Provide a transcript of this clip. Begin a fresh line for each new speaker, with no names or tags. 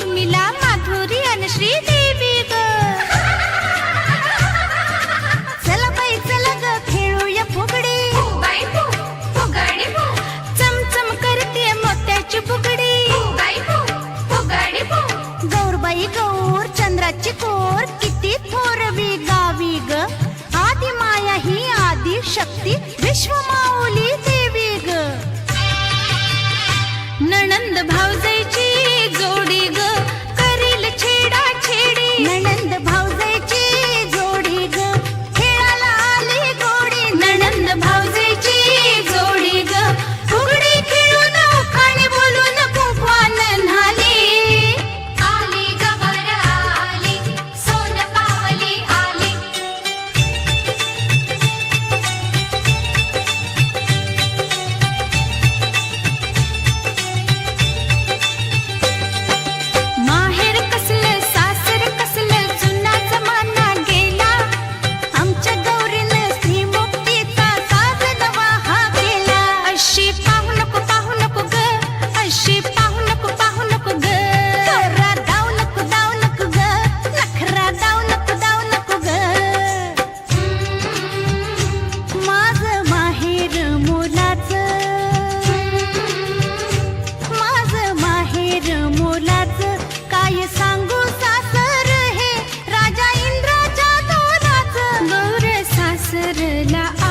उर्मिला माधुरी आणि श्रीदेवी ग.
चला
ग चमचम करते
गौरबाई गौर चंद्राची कोर किती थोरवी गावी ग. आदि माया ही आदि शक्ती विश्वमाऊली देवी ग.
नणंद भाऊजे now. I-